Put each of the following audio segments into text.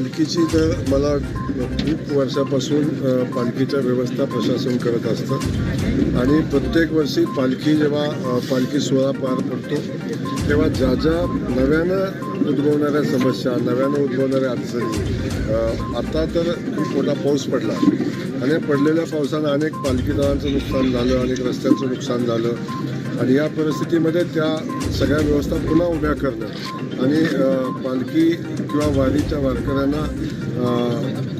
पालखीची तर मला खूप वर्षापासून पालखीच्या व्यवस्था प्रशासन करत असतं. आणि प्रत्येक वर्षी पालखी जेव्हा पालखी सोहळा पार पडतो तेव्हा ज्या ज्या नव्यानं उद्भवणाऱ्या समस्या नव्यानं उद्भवणाऱ्या अडचणी आता तर खूप मोठा पाऊस पडला. आणि पडलेल्या पावसानं अनेक पालखी दळांचं नुकसान झालं अनेक रस्त्यांचं नुकसान झालं. आणि या परिस्थितीमध्ये त्या सगळ्या व्यवस्था पुन्हा उभ्या करणं आणि पालखी किंवा वारीच्या वारकऱ्यांना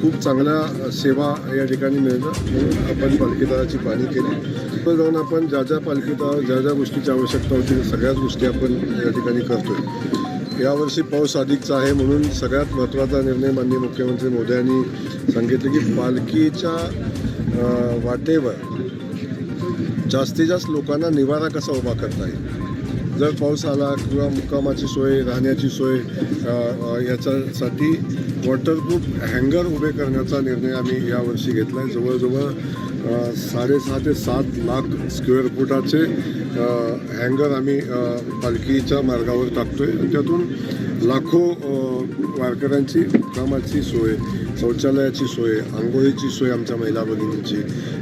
खूप चांगल्या सेवा या ठिकाणी मिळणं म्हणून आपण पालखी दलाची पाहणी केली. तिथं जाऊन आपण ज्या ज्या पालखीदार ज्या ज्या गोष्टीची आवश्यकता होती सगळ्याच गोष्टी आपण या ठिकाणी करतो यावर्षी पाऊस अधिकचा आहे म्हणून सगळ्यात महत्त्वाचा निर्णय माननीय मुख्यमंत्री मोदयांनी सांगितलं की पालखीच्या वाटेवर जास्तीत जास्त लोकांना निवारा कसा उभा करता येईल? जर पाऊस आला किंवा मुक्कामाची सोय राहण्याची सोय याच्यासाठी वॉटरप्रूफ हँगर उभे करण्याचा निर्णय आम्ही यावर्षी घेतला आहे जवळजवळ साडेसहा ते सात लाख स्क्वेअर फुटाचे हँगर आम्ही पालखीच्या मार्गावर टाकतो आहे त्यातून लाखो वारकऱ्यांची मुक्कामाची सोय शौचालयाची सोय आंघोळीची सोय आमच्या महिला भगिनींची.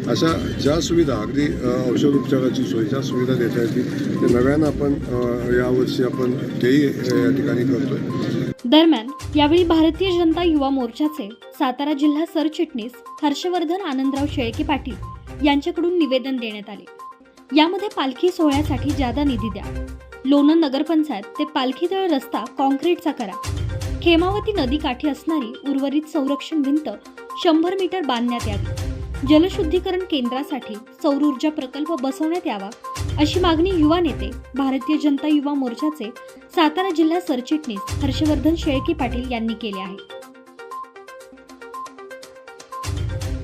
अशा ज्या सुविधा अगदी अ, औषध उपचाराची सोय ज्या सुविधा देता येतील ते नव्यानं आपण यावर्षी आपण तेही या ठिकाणी करतोय. दरम्यान यावेळी भारतीय जनता युवा मोर्चाचे सातारा जिल्हा सरचिटणीस हर्षवर्धन आनंदराव शेळके पाटील यांच्याकडून निवेदन देण्यात आले. यामध्ये पालखी सोहळ्यासाठी जादा निधी द्या. लोणंद नगरपंचायत ते पालखीतळ रस्ता कॉन्क्रीटचा करा. खेमावती नदीकाठी असणारी उर्वरित संरक्षण भिंत शंभर मीटर बांधण्यात यावी. जलशुद्धीकरण केंद्रासाठी सौर ऊर्जा प्रकल्प बसवण्यात यावा अशी मागणी युवा नेते भारतीय जनता युवा मोर्चाचे सातारा जिल्हा सरचिटणीस हर्षवर्धन शेळके पाटील यांनी केले आहे.